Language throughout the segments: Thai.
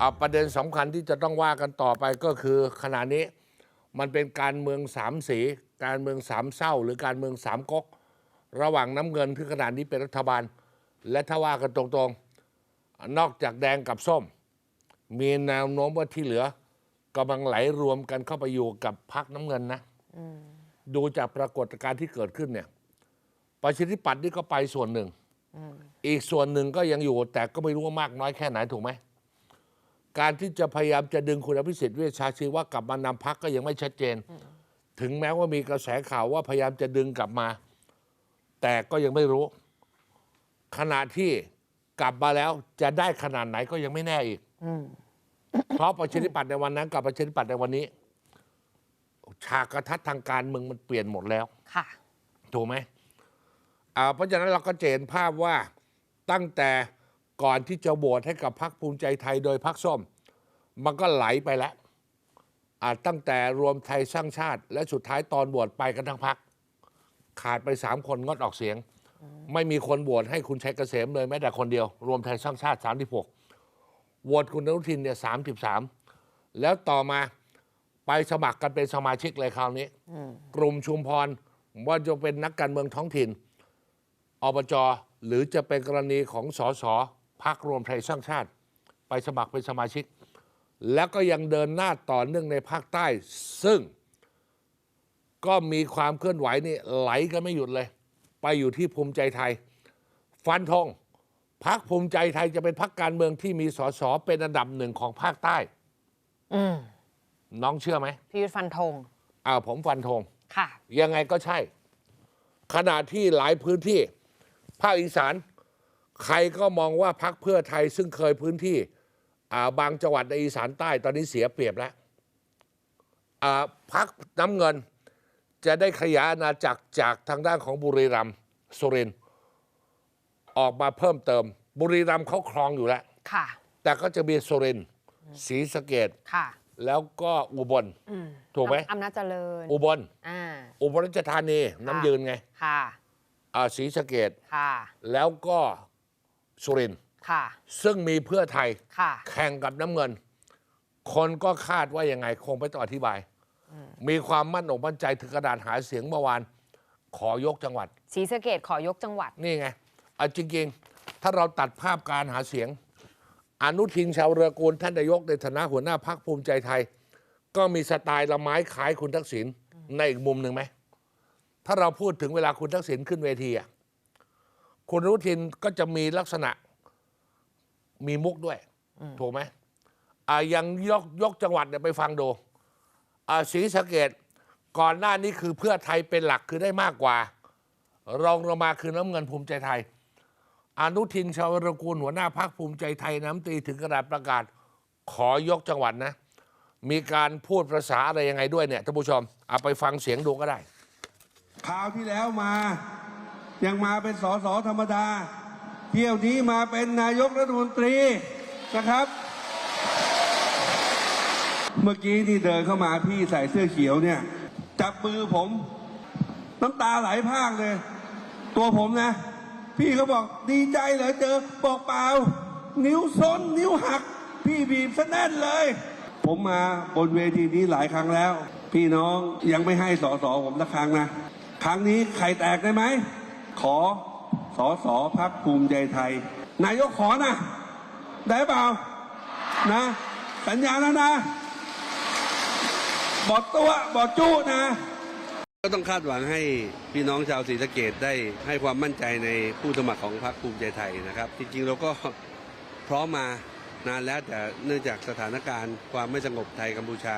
อะประเด็นสำคัญที่จะต้องว่ากันต่อไปก็คือขณะนี้มันเป็นการเมืองสามสี การเมืองสามเศร้า หรือการเมืองสามก๊กระหว่างน้ำเงินที่ขณะนี้เป็นรัฐบาล และถ้าว่ากันตรงๆ นอกจากแดงกับส้ม มีแนวโน้มว่าที่เหลือกำลังไหลรวมกันเข้าไปอยู่กับพักน้ำเงินนะดูจากปรากฏการณ์ที่เกิดขึ้นเนี่ยประชาธิปัตย์นี่ก็ไปส่วนหนึ่งอีกส่วนหนึ่งก็ยังอยู่ แต่ก็ไม่รู้ว่ามากน้อยแค่ไหนถูกไหม การที่จะพยายามจะดึงคุณอภิสิทธิ์เวชชาชีวะกลับมานำพักก็ยังไม่ชัดเจน ถึงแม้ว่ามีกระแสข่าวว่าพยายามจะดึงกลับมา แต่ก็ยังไม่รู้ ขณะที่กลับมาแล้วจะได้ขนาดไหนก็ยังไม่แน่อีกเพราะประชาธิปัตย์ในวันนั้นกับประชาธิปัตย์ในวันนี้ ฉากกระทัดทางการเมืองมันเปลี่ยนหมดแล้ว ค่ะ ถูกไหมอ่าเพราะฉะนั้นเราก็จะเห็นภาพว่าตั้งแต่ ก่อนที่จะโหวตให้กับพรรคภูมิใจไทยโดยพรรคส้ม มันก็ไหลไปแล้วอ่าตั้งแต่รวมไทยสร้างชาติ และสุดท้ายตอนโหวตไปกันทั้งพรรคขาดไปสามคนงดออกเสียง ไม่มีคนโหวตให้คุณชัยเกษมเลยแม้แต่คนเดียว รวมไทยสร้างชาติ 36โหวตคุณอนุทินเนี่ย33 แล้วต่อมาไปสมัครกันเป็นสมาชิกเลยคราวนี้ กลุ่มชุมพรว่าจะเป็นนักการเมืองท้องถิ่นอบจหรือจะเป็นกรณีของสส พักรวมไทยสร้างชาติ ไปสมัครเป็นสมาชิก แล้วก็ยังเดินหน้าต่อเนื่องในภาคใต้ ซึ่งก็มีความเคลื่อนไหวนี่ไหลกันไม่หยุดเลย ไปอยู่ที่ภูมิใจไทย ฟันธงพักภูมิใจไทยจะเป็นพักการเมืองที่มีสสเป็นอันดับหนึ่งของภาคใต้อืมน้องเชื่อไหมพี่ยุทธฟันธงอ้าวผมฟันธงค่ะ ยังไงก็ใช่ ขณะที่หลายพื้นที่ ภาคอีสาน ใครก็มองว่าพักเพื่อไทยซึ่งเคยพื้นที่อ่าบางจังหวัดในอีสานใต้ตอนนี้เสียเปรียบแล้วอ่าพักน้ำเงินจะได้ขยายอาณาจักรจากทางด้านของบุรีรัมย์สุรินทร์ออกมาเพิ่มเติม บุรีรัมย์เขาครองอยู่แล้วค่ะแต่ก็จะมีสุรินทร์ศรีสะเกดค่ะแล้วก็อุบลอืมถูกไหมอำนาจเจริญ อุบลอ่าอุบลราชธานีน้ำยืนไงค่ะอ่าศรีสะเกดค่ะแล้วก็ สุรินทร์ค่ะ ซึ่งมีเพื่อไทยค่ะ แข่งกับน้ำเงิน คนก็คาดว่ายังไงคงไม่ต้องอธิบาย มีความมั่นอกมั่นใจถึงกระดานหาเสียงเมื่อวาน ขอยกจังหวัด ศรีสะเกดขอยกจังหวัด นี่ไงเอาจริงๆ ถ้าเราตัดภาพการหาเสียง อนุทินชาวเรือกูลท่านนายกในฐานะหัวหน้าพักภูมิใจไทย ก็มีสไตล์ละไม้คล้ายคุณทักษิณในอีกมุมหนึ่งไหม ถ้าเราพูดถึงเวลาคุณทักษิณขึ้นเวทีอะ คุณอนุทินก็จะมีลักษณะมีมุกด้วย ถูกไหมอ่ายังยกยกจังหวัดเนี่ยไปฟังดูอ่าศรีสะเกดก่อนหน้านี้คือเพื่อไทยเป็นหลักคือได้มากกว่า รองลงมาคือน้ำเงินภูมิใจไทย อนุทินชาวรกูลหัวหน้าพักภูมิใจไทยน้ำตรีถึงกระดาษประกาศ ขอยกจังหวัดนะ มีการพูดภาษาอะไรยังไงด้วยเนี่ยท่านผู้ชมเอาไปฟังเสียงดูก็ได้ คราวที่แล้วมา ยังมาเป็นสสธรรมดา เที่ยวนี้มาเป็นนายกรัฐมนตรีนะครับ เมื่อกี้ที่เดินเข้ามาพี่ใส่เสื้อเขียวเนี่ย จับมือผม น้ำตาไหลพากเลย ตัวผมนะ พี่เขาบอกดีใจเหรอเจอบอกเปล่า นิ้วซ้น นิ้วหัก พี่บีบซะแน่นเลย ผมมาบนเวทีนี้หลายครั้งแล้ว พี่น้องยังไม่ให้สอสอผมสักครั้งนะ ครั้งนี้ใครแตกได้ไหม ขอสอสอพักภูมิใจไทย นายกขอนะ ได้เปล่า นะ สัญญาแล้วนะ บอดตัวบอดจู้นะ ก็ต้องคาดหวังให้พี่น้องชาวศรีสะเกดได้ให้ความมั่นใจในผู้สมัครของพรรคภูมิใจไทยนะครับ จริงๆเราก็พร้อมมานานแล้วแต่เนื่องจากสถานการณ์ความไม่สงบไทยกัมพูชา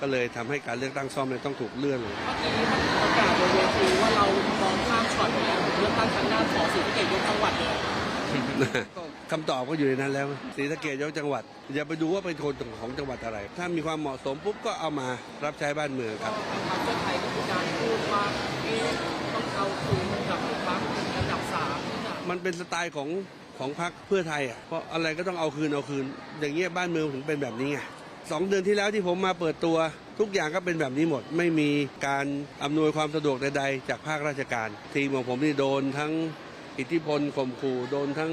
ก็เลยทำให้การเลือกตั้งซ่อมเนี่ยต้องถูกเลื่อนลงเมื่อกี้ท่านประกาศบนเวทีว่าเรามองข้ามช็อตไปแล้วเลือกตั้งครั้งหน้าขอสีสะเกตยกจังหวัดเลยคำตอบก็อยู่ในนั้นแล้วศรีสะเกดยกจังหวัด อย่าไปดูว่าเป็นคนของจังหวัดอะไร ถ้ามีความเหมาะสมปุ๊บก็เอามารับใช้บ้านเมืองครับทางพรรคเพื่อไทยก็มีการพูดว่าเอ๊ะต้องเอาคืนกับพรรคอันดับสามที่จะมันเป็นสไตล์ของของพรรคเพื่อไทยอะเพราะอะไรก็ต้องเอาคืนเอาคืน อย่างเงี้ยบ้านเมืองถึงเป็นแบบนี้ไง สองเดือนที่แล้วที่ผมมาเปิดตัวทุกอย่างก็เป็นแบบนี้หมด ไม่มีการอำนวยความสะดวกใดๆ จากภาคราชการ ทีมของผมนี่โดนทั้งอิทธิพลข่มขู่โดนทั้ง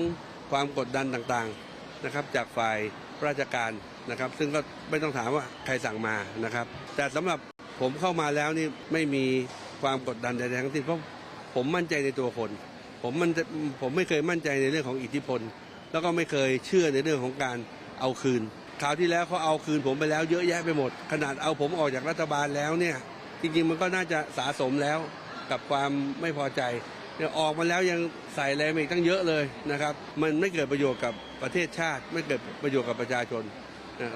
ความกดดันต่างๆนะครับ จากฝ่ายราชการนะครับ ซึ่งก็ไม่ต้องถามว่าใครสั่งมานะครับ แต่สำหรับผมเข้ามาแล้วนี่ไม่มีความกดดันใดๆทั้งสิ้นเพราะผมมั่นใจในตัวคน ผมมันผมไม่เคยมั่นใจในเรื่องของอิทธิพล แล้วก็ไม่เคยเชื่อในเรื่องของการเอาคืน คราวที่แล้วเขาเอาคืนผมไปแล้วเยอะแยะไปหมด ขนาดเอาผมออกจากรัฐบาลแล้วเนี่ย จริง ๆ มันก็น่าจะสะสมแล้วกับความไม่พอใจเนี่ยออกมาแล้วยังใส่อะไรมาอีกตั้งเยอะเลยนะครับ มันไม่เกิดประโยชน์กับประเทศชาติ ไม่เกิดประโยชน์กับประชาชน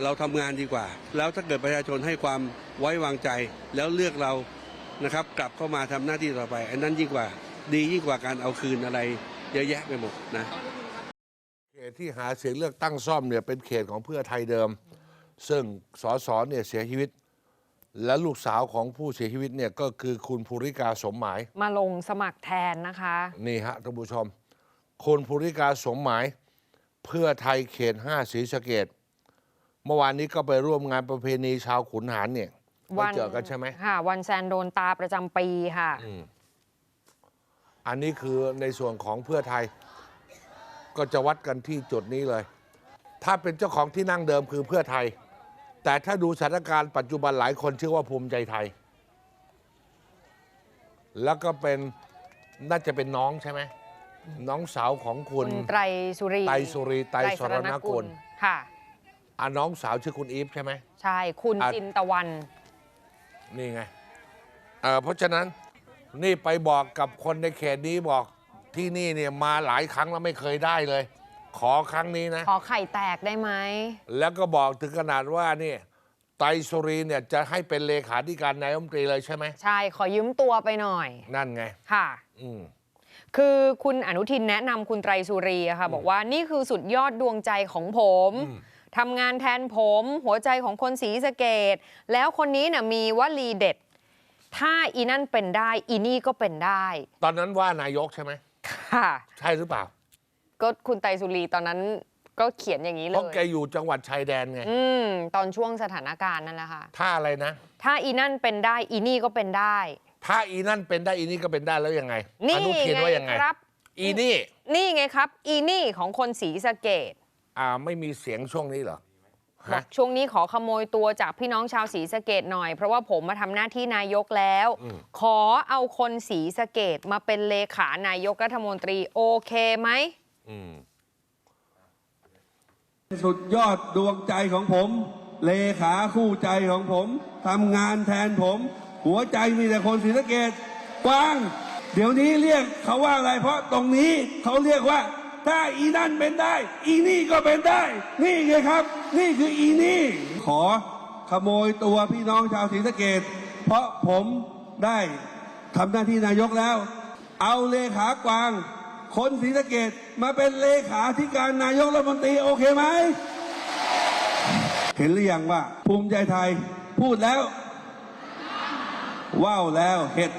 เราทำงานดีกว่า แล้วถ้าเกิดประชาชนให้ความไว้วางใจแล้วเลือกเรานะครับกลับเข้ามาทำหน้าที่ต่อไป อันนั้นยิ่งกว่าดียิ่งกว่าการเอาคืนอะไรเยอะแยะไปหมดนะ ตที่หาเสียงเลือกตั้งซ่อมเนี่ยเป็นเขตของเพื่อไทยเดิม ซึ่งสสเนี่ยเสียชีวิต และลูกสาวของผู้เสียชีวิตเนี่ยก็คือคุณภูริกาสมหมาย มาลงสมัครแทนนะคะ นี่ฮะท่านผู้ชม คุณภูริกาสมหมาย เพื่อไทยเขตห้าศรีสะเกดเมื่อวานนี้ก็ไปร่วมงานประเพณีชาวขุนหารเนี่ยไปเจอกันใช่ไหมค่ะ วันแซนโดนตาประจำปีค่ะ อันนี้คือในส่วนของเพื่อไทย ก็จะวัดกันที่จุดนี้เลย ถ้าเป็นเจ้าของที่นั่งเดิมคือเพื่อไทย แต่ถ้าดูสถานการณ์ปัจจุบันหลายคนเชื่อว่าภูมิใจไทย แล้วก็เป็นน่าจะเป็นน้องใช่ไหมน้องสาวของคุคุณณไตรสุรีไตรสุรีไตรสรณกุลค่ะอะน้องสาวชื่อคุณอีฟใช่ไหมใช่ คุณอะจินตะวัน นี่ไงเอ่อเพราะฉะนั้นนี่ไปบอกกับคนในเขตนี้บอก ที่นี่เนี่ยมาหลายครั้งแล้วไม่เคยได้เลย ขอครั้งนี้นะ ขอไข่แตกได้ไหม แล้วก็บอกถึงขนาดว่านี่ไตรสุรีเนี่ยจะให้เป็นเลขาธิการนายกรัฐมนตรีเลยใช่ไหม ใช่ ขอยืมตัวไปหน่อย นั่นไง ค่ะ อืม คือคุณอนุทินแนะนำคุณไตรสุรีอะค่ะ บอกว่านี่คือสุดยอดดวงใจของผมทำงานแทนผม หัวใจของคนสีสะเกต แล้วคนนี้น่ะมีวลีเด็ด ถ้าอีนั่นเป็นได้ อีนี่ก็เป็นได้ ตอนนั้นว่านายกใช่ไหม ค่ะ ใช่หรือเปล่า ก็คุณไตรสุรีตอนนั้นก็เขียนอย่างนี้เพเลราะแกย อยู่จังหวัดชายแดนไง อืม ตอนช่วงสถานการณ์นั่นแหละค่ะ ถ้าอะไรนะ ถ้าอีนั่นเป็นได้อีนี่ก็เป็นได้ ถ้าอีนั่นเป็นได้อีนี่ก็เป็นได้แล้วยังไงนี่อนุทินไงว่ายังไง ครับ อีนี่ นี่ไงครับ อีนี่ของคนสีสะเกตอ่าไม่มีเสียงช่วงนี้เหรอ บอฮะกช่วงนี้ขอขโมยตัวจากพี่น้องชาวศรีสะเกดหน่อย เพราะว่าผมมาทำหน้าที่นายกแล้ว ขอเอาคนศรีสะเกดมาเป็นเลขานายกรัฐมนตรีโอเคไหมอืมสุดยอดดวงใจของผม เลขาคู่ใจของผมทำงานแทนผม หัวใจมีแต่คนศรีสะเกดกว้าง เดี๋ยวนี้เรียกเขาว่าอะไร เพราะตรงนี้เขาเรียกว่า ถ้าอีนั่นเป็นได้ อีนี่ก็เป็นได้ นี่ไงครับ นี่คืออีนี่ ขอขโมยตัวพี่น้องชาวศรีสะเกดเพราะผมได้ทำหน้าที่นายกแล้ว เอาเลขากวาง คนศรีสะเกดมาเป็นเลขาธิการนายกรัฐมนตรีโอเคไหม เห็นหรือยังว่า ภูมิใจไทย พูดแล้ว ว้าวแล้วเห็ด